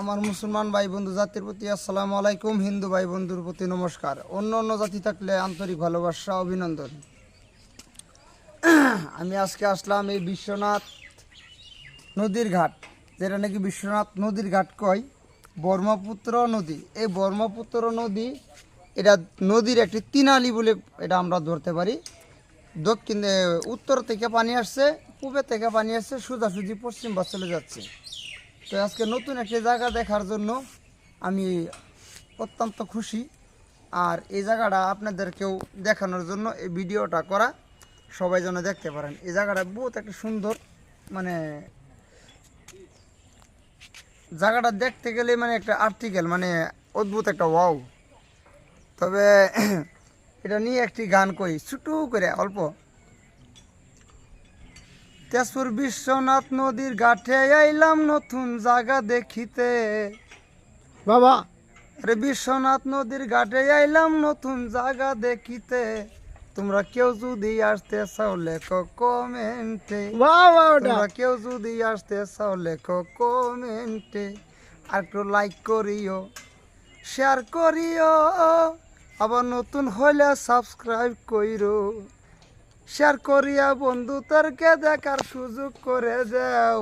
আমার মুসলমান ভাই বন্ধু জাতির প্রতি আসসালামু আলাইকুম, হিন্দু ভাই বন্ধুর প্রতি নমস্কার। অন্য অন্য জাতি থাকলে আন্তরিক ভালোবাসা, অভিনন্দন। আমি আজকে আসলাম এই বিশ্বনাথ নদীর ঘাট, যেটা নাকি বিশ্বনাথ নদীর ঘাট কয়? ব্রহ্মপুত্র নদী। এই ব্রহ্মপুত্র নদী, এটা নদীর একটি তিনালি বলে এটা আমরা ধরতে পারি। দক্ষিণ, উত্তর থেকে পানি আসছে, পূবে থেকে পানি আসছে, সোজাসুজি পশ্চিম বা চলে যাচ্ছে। তো আজকে নতুন একটি জায়গা দেখার জন্য আমি অত্যন্ত খুশি। আর এই জায়গাটা আপনাদেরকেও দেখানোর জন্য এই ভিডিওটা করা। সবাই যেন দেখতে পারেন। এই জায়গাটা বহুত একটা সুন্দর মানে জায়গাটা দেখতে গেলে মানে একটা আর্টিকেল মানে অদ্ভুত একটা ওয়াও তবে এটা নিয়ে একটি গান কই, ছোটু করে, অল্প। তেজপুর বিশ্বনাথ নদীর ঘাটে আইলাম নতুন জায়গা দেখিতে। বাবা। আরে বিশ্বনাথ নদীর ঘাটে আইলাম নতুন জায়গা দেখিতে। তোমরা কেউ যদি আসতে চাও লেখো কমেন্টে। তোমরা কেউ যদি আসতে চাও লেখো কমেন্টে। আর একটু লাইক করিও শেয়ার করিও। আবার নতুন হইলে সাবস্ক্রাইব কইরো। শেয়ার করিয়া বন্ধু তোরকে দেখার সুযোগ করে দাও।